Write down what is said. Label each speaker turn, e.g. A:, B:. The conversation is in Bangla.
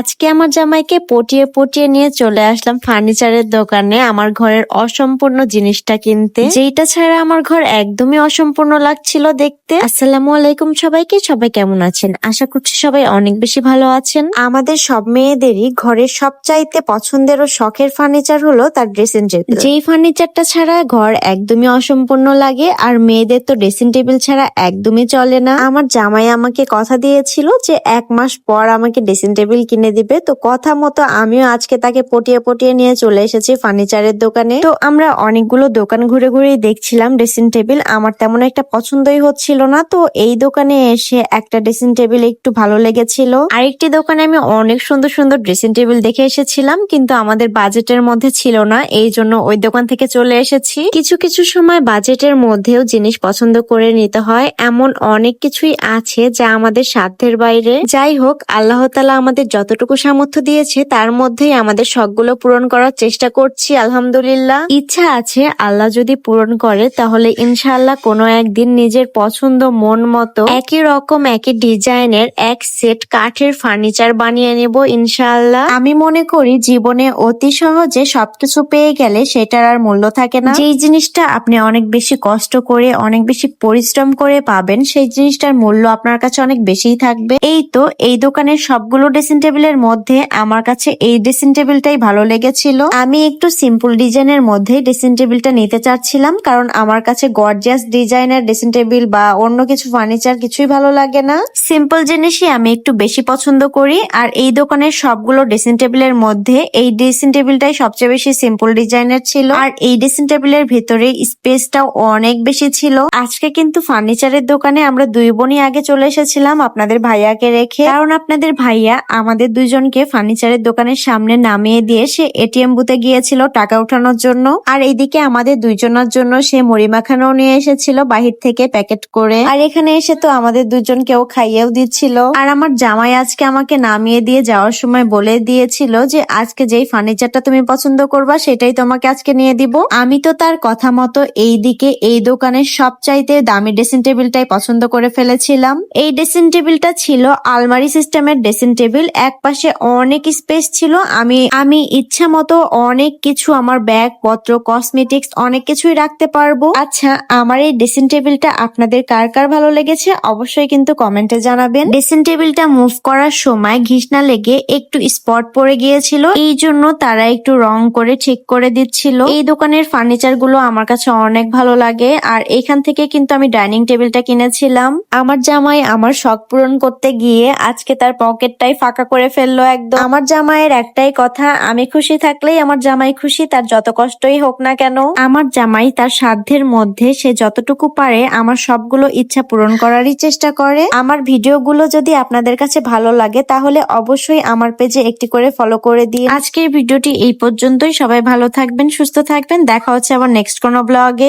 A: আজকে আমার জামাইকে পটিয়ে পটিয়ে নিয়ে চলে আসলাম ফার্নিচারের দোকানে আমার ঘরের অসম্পূর্ণ জিনিসটা কিনতে। যেটা ছাড়া আমার ঘর একদমই অসম্পূর্ণ লাগছিল দেখতে। আসসালামু আলাইকুম সবাইকে, সবাই কেমন আছেন? আশা করছি সবাই অনেক বেশি ভালো আছেন। আমাদের সব মেয়েদেরই ঘরের সবচাইতে পছন্দের ও শখের ফার্নিচার হলো তার ড্রেসিং টেবিল যেই ফার্নিচারটা ছাড়া ঘর একদমই অসম্পূর্ণ লাগে, আর মেয়েদের তো ড্রেসিং টেবিল ছাড়া একদমই চলে না। আমার জামাই আমাকে কথা দিয়েছিল যে এক মাস পর আমাকে ড্রেসিং টেবিল কিনে দিবে। তো কথা মতো আমিও আজকে তাকে পটিয়ে পটিয়ে নিয়ে চলে এসেছি ফার্নিচারের দোকানে। তো আমরা অনেকগুলো দোকান ঘুরে ঘুরেই দেখছিলাম ড্রেসিং টেবিল আমার তেমন একটা পছন্দই হচ্ছিল না। তো এই দোকানে এসে একটা ড্রেসিং টেবিল একটু ভালো লেগেছিল। আরেকটি দোকানে আমি অনেক সুন্দর সুন্দর ড্রেসিং টেবিল দেখে এসেছিলাম, কিন্তু আমাদের বাজেটের মধ্যে ছিল না। এই জন্য ওই দোকান থেকে চলে এসেছি। কিছু কিছু সময় বাজেটের মধ্যেও জিনিস পছন্দ করে নিতে হয়। এমন অনেক কিছুই আছে যা আমাদের সাধ্যের বাইরে। যাই হোক, আল্লাহ তালা আমাদের যতটুকু সামর্থ্য দিয়েছে, তার মধ্যেই আমাদের শখগুলো পূরণ করার চেষ্টা করছি, আলহামদুলিল্লাহ। ইচ্ছা আছে আল্লাহ যদি পূরণ করে, তাহলে ইনশাল্লাহ কোনো একদিন নিজের পছন্দ, মন মতো একই রকম, একই ডিজাইনের এক সেট কাঠের ফার্নিচার বানিয়ে নেব ইনশাল্লাহ আমি মনে করি জীবনে অতি সহজে সবকিছু পেয়ে গেলে সেটার আর মূল্য থাকে না। যেই জিনিসটা আপনি অনেক বেশি কষ্ট করে, অনেক বেশি পরিশ্রম করে পাবেন, সেই জিনিসটার মূল্য আপনার কাছে অনেক বেশিই থাকবে। এই তো, এই দোকানের সবগুলো ড্রেসিং টেবিলের মধ্যে আমার কাছে এই ড্রেসিং টেবিলটাই ভালো লেগেছিল। আমি একটু সিম্পল ডিজাইনের মধ্যে ড্রেসিং টেবিলটা নিতে চাচ্ছিলাম, কারণ আমার কাছে গর্জিয়াস ডিজাইনের ড্রেসিং টেবিল বা অন্য কিছু ফার্নিচার কিছুই ভালো লাগে না। সিম্পল জিনিসই আমি একটু বেশি পছন্দ করি, আর এই দোকানের সবগুলো ড্রেসিং টেবিলের মধ্যে এই ড্রেসিং টেবিলটাই সবচেয়ে বেশি সিম্পল ডিজাইনের ছিল, আর এই ড্রেসিং টেবিলের ভেতরে স্পেসটাও অনেক বেশি ছিল। আজকে কিন্তু ফার্নিচারের দোকানে আমরা দুই বোনই আগে চলে এসেছিলাম আপনাদের ভাইয়াকে রেখে, কারণ আপনাদের ভাইয়া আমাদের দুইজনকে ফার্নিচারের দোকানের সামনে নামিয়ে দিয়ে সে এটিএম বুথে গিয়েছিল টাকা উঠানোর জন্য। আর এইদিকে আমাদের দুইজনের জন্য সে মুড়ি মাখানো নিয়ে এসেছিল বাহির থেকে প্যাকেট করে। আর এখানে এসে তো আমাদের দুজনকেও খাইয়েও দিচ্ছিল। আর আমার জামাই আজকে আমাকে নামিয়ে দিয়ে যাওয়ার সময় বলে দিয়েছিল যে, আজকে যেই ফার্নিচারটা তুমি পছন্দ করবা, সেটাই তোমাকে আজকে নিয়ে দিব। আমি তো তার কথা মতো এই দিকে এই দোকানের সবচাইতে দামি ড্রেসিং টেবিলটাই পছন্দ করে ফেলেছিলাম। এই ড্রেসিং টেবিলটা ছিল আলমারি সিস্টেমের ড্রেসিং টেবিল, এক পাশে অনেক স্পেস ছিল, আমি আমি ইচ্ছা মতো অনেক কিছু আমার ব্যাগ পত্র কসমেটিক্স অনেক কিছুই রাখতে পারব। আচ্ছা আমার এই ড্রেসিং টেবিলটা আপনাদের কার কার ভালো লেগেছে? অবশ্যই কিন্তু কমেন্টে জানাবেন। ড্রেসিং টেবিলটা মুভ করার সময় ঘিসনা লেগে একটু স্পট পড়ে গিয়েছিল, এই জন্য তারা একটু রং করে ঠিক করে দিচ্ছিল। এই দোকানের ফার্নিচারগুলো আমার কাছে অনেক ভালো লাগে, আর এখান থেকে কিন্তু আমি ডাইনিং টেবিলটা কিনেছিলাম। আমার জামাই আমার শখ পূরণ করতে গিয়ে আজকে তার পকেটটাই ফাঁকা করে ফেলল একদম। আমার জামাইয়ের একটাই কথা, আমি খুশি থাকলেই আমার জামাই খুশি, তার যত কষ্টই হোক না কেন। আমার জামাই তার সাধ্যের মধ্যে সে যতটুকু পারে আমার সবগুলো ইচ্ছা পূরণ করারই চেষ্টা করে। আমার ভিডিওগুলো যদি আপনাদের কাছে ভালো লাগে, তাহলে অবশ্যই আমার পেজে একটি করে ফলো করে দিন। আজকের ভিডিওটি এই পর্যন্তই। সবাই ভালো থাকবেন, সুস্থ থাকবেন। দেখা হচ্ছে আবার নেক্সট কোনো ব্লগে